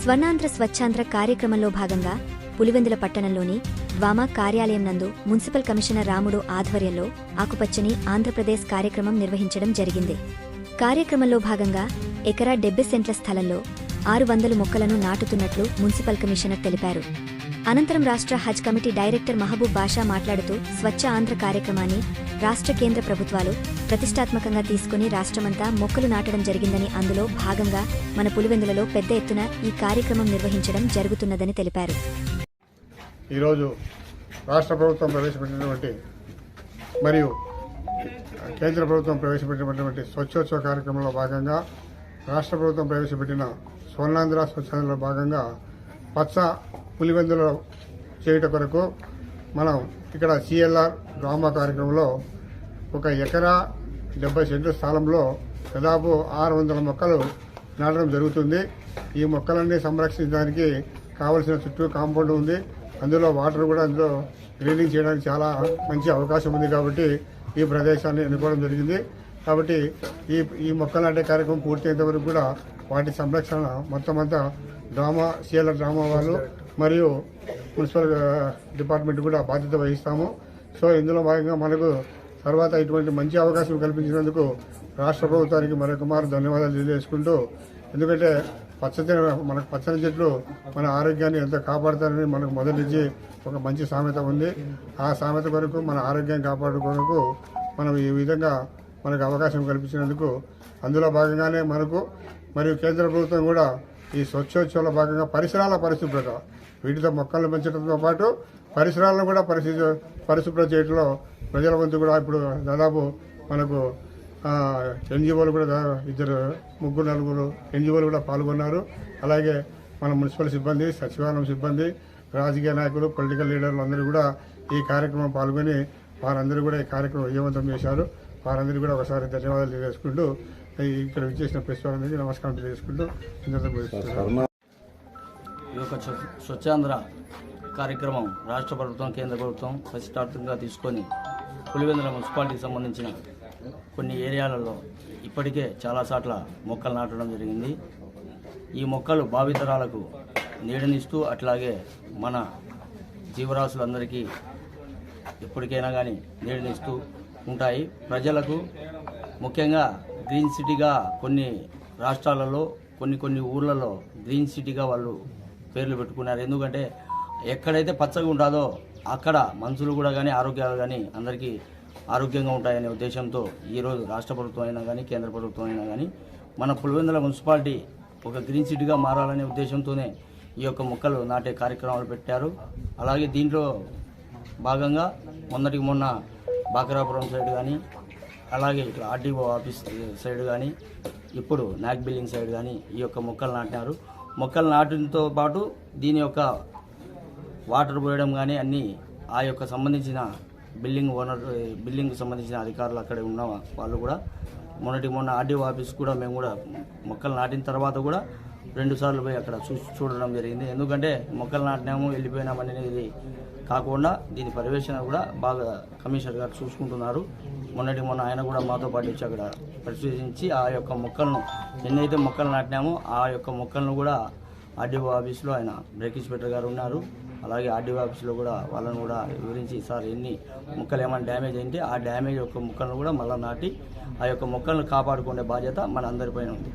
స్వర్ణాంధ్ర స్వచ్ఛాంధ్ర కార్యక్రమంలో భాగంగా పులివెందుల పట్టణంలోని వామా కార్యాలయం నందు మున్సిపల్ కమిషనర్ రాముడు ఆధ్వర్యంలో ఆకుపచ్చని ఆంధ్రప్రదేశ్ కార్యక్రమం నిర్వహించడం జరిగింది. కార్యక్రమంలో భాగంగా ఎకరా డెబ్బై సెంట్ల స్థలంలో ఆరు వందల మొక్కలను నాటుతున్నట్లు మున్సిపల్ కమిషనర్ తెలిపారు. అనంతరం రాష్ట్ర హజ్ కమిటీ డైరెక్టర్ మహబూబ్ బాషా మాట్లాడుతూ స్వచ్ఛ ఆంధ్ర కార్యక్రమాన్ని రాష్ట్ర కేంద్ర ప్రభుత్వాలు ప్రతిష్టాత్మకంగా తీసుకుని రాష్ట్రమంతా మొక్కలు నాటడం జరిగిందని అందులో భాగంగా మన పులివెందులలో పెద్ద ఎత్తున ఈ కార్యక్రమం నిర్వహించడం జరుగుతున్నదని తెలిపారు. ఈరోజు రాష్ట్ర ప్రభుత్వం ప్రవేశపెట్టినటువంటి మరియు కేంద్ర ప్రభుత్వం ప్రవేశపెట్టినటువంటి స్వచ్ఛోత్సవ కార్యక్రమంలో భాగంగా రాష్ట్ర ప్రభుత్వం ప్రవేశపెట్టిన స్వర్ణాంధ్ర స్వచ్ఛాంధ్రలో భాగంగా పచ్చ పులివెందులో చేయుట కొరకు మనం ఇక్కడ సిఎల్ఆర్ డ్రామా కార్యక్రమంలో ఒక ఎకరా డెబ్బై సెంట్ల స్థలంలో దాదాపు ఆరు వందల మొక్కలు నాటడం జరుగుతుంది. ఈ మొక్కలన్నీ సంరక్షించడానికి కావలసిన చుట్టూ కాంపౌండ్ ఉంది. అందులో వాటర్ కూడా అందులో గ్రీనింగ్ చేయడానికి చాలా మంచి అవకాశం ఉంది కాబట్టి ఈ ప్రదేశాన్ని ఎన్నుకోవడం జరిగింది. కాబట్టి ఈ ఈ మొక్కలు నాటే కార్యక్రమం పూర్తయ్యేంత వరకు కూడా వాటి సంరక్షణ మొత్తం అంతా డ్రామా సీఎల్ డ్రామా వాళ్ళు మరియు మున్సిపల్ డిపార్ట్మెంట్ కూడా బాధ్యత వహిస్తాము. సో ఇందులో భాగంగా మనకు తర్వాత ఇటువంటి మంచి అవకాశం కల్పించినందుకు రాష్ట్ర ప్రభుత్వానికి మరొక మారు ధన్యవాదాలు తెలియజేసుకుంటూ ఎందుకంటే పచ్చని మనకు పచ్చని చెట్లు మన ఆరోగ్యాన్ని ఎంతో కాపాడుతారని మనకు మొదటించి ఒక మంచి సామెత ఉంది. ఆ సామెత కొరకు మన ఆరోగ్యం కాపాడుకోవడానికి మనం ఈ విధంగా మనకు అవకాశం కల్పించినందుకు అందులో భాగంగానే మనకు మరియు కేంద్ర ప్రభుత్వం కూడా ఈ స్వచ్ఛోత్సవంలో భాగంగా పరిసరాల పరిశుభ్రత వీటితో మొక్కలను పెంచడంతో పాటు పరిసరాలను కూడా పరిశు పరిశుభ్రత చేయడంలో ప్రజల వంతు కూడా ఇప్పుడు దాదాపు మనకు ఎన్జిఓలు కూడా ఇద్దరు ముగ్గురు నలుగురు ఎన్జిఓలు కూడా పాల్గొన్నారు. అలాగే మన మున్సిపల్ సిబ్బంది సచివాలయం సిబ్బంది రాజకీయ నాయకులు పొలిటికల్ లీడర్లు అందరూ కూడా ఈ కార్యక్రమం పాల్గొని వారందరూ కూడా ఈ కార్యక్రమం విజయవంతం చేశారు. వారందరూ కూడా ఒకసారి ధన్యవాదాలు తెలియజేసుకుంటూ ఇక్కడ విచ్చేసిన ప్రెస్ వారందరికీ నమస్కారం తెలియజేసుకుంటూ. ఈ యొక్క స్వ- స్వచ్ఛాంధ్ర కార్యక్రమం రాష్ట్ర ప్రభుత్వం కేంద్ర ప్రభుత్వం ప్రతిష్టాత్మకంగా తీసుకొని పులివెందుల మున్సిపాలిటీకి సంబంధించిన కొన్ని ఏరియాలలో ఇప్పటికే చాలా చోట్ల మొక్కలు నాటడం జరిగింది. ఈ మొక్కలు భావితరాలకు నీడనిస్తూ అట్లాగే మన జీవరాశులందరికీ ఎప్పటికైనా కానీ నీడనిస్తూ ఉంటాయి. ప్రజలకు ముఖ్యంగా గ్రీన్ సిటీగా కొన్ని రాష్ట్రాలలో కొన్ని కొన్ని ఊర్లలో గ్రీన్ సిటీగా వాళ్ళు పేర్లు పెట్టుకున్నారు. ఎందుకంటే ఎక్కడైతే పచ్చగా ఉంటుందో అక్కడ మనుషులు కూడా కానీ ఆరోగ్యాలు కానీ అందరికీ ఆరోగ్యంగా ఉంటాయనే ఉద్దేశంతో ఈరోజు రాష్ట్ర ప్రభుత్వం అయినా కానీ కేంద్ర ప్రభుత్వం అయినా కానీ మన పులివెందుల మున్సిపాలిటీ ఒక గ్రీన్ సిటీగా మారాలనే ఉద్దేశంతోనే ఈ యొక్క మొక్కలు నాటే కార్యక్రమాలు పెట్టారు. అలాగే దీంట్లో భాగంగా మొన్నటికి మొన్న బాకరాపురం సైడ్ కానీ అలాగే ఇక్కడ ఆర్డీఓ ఆఫీస్ సైడ్ కానీ ఇప్పుడు నాక్ బిల్డింగ్ సైడ్ కానీ ఈ యొక్క మొక్కలు నాటినారు. మొక్కలు నాటడంతో పాటు దీని యొక్క వాటర్ పోయడం కానీ అన్నీ ఆ యొక్క సంబంధించిన బిల్డింగ్ ఓనర్ బిల్డింగ్కి సంబంధించిన అధికారులు అక్కడ ఉన్న వాళ్ళు కూడా మొన్నటి మొన్న ఆర్డీఓ ఆఫీస్ కూడా మేము కూడా మొక్కలు నాటిన తర్వాత కూడా రెండు సార్లు పోయి అక్కడ చూ చూడడం జరిగింది. ఎందుకంటే మొక్కలు నాటినాము వెళ్ళిపోయినాము అనేది కాకుండా దీని పర్యవేక్షణ కూడా బాగా కమిషనర్ గారు చూసుకుంటున్నారు. మొన్నటి మొన్న ఆయన కూడా మాతో పాటు వచ్చి అక్కడ పరిశీలించి ఆ యొక్క మొక్కలను ఎన్నైతే మొక్కలు నాటినామో ఆ యొక్క మొక్కలను కూడా ఆర్డీఓ ఆఫీస్లో ఆయన బ్రేక్ ఇన్స్పెక్టర్ గారు ఉన్నారు. అలాగే ఆర్డీఓ ఆఫీస్లో కూడా వాళ్ళని కూడా వివరించి సార్ ఎన్ని మొక్కలు ఏమైనా డ్యామేజ్ అయితే ఆ డ్యామేజ్ యొక్క మొక్కలను కూడా మళ్ళీ నాటి ఆ యొక్క మొక్కలను కాపాడుకునే బాధ్యత మన అందరిపైన ఉంది.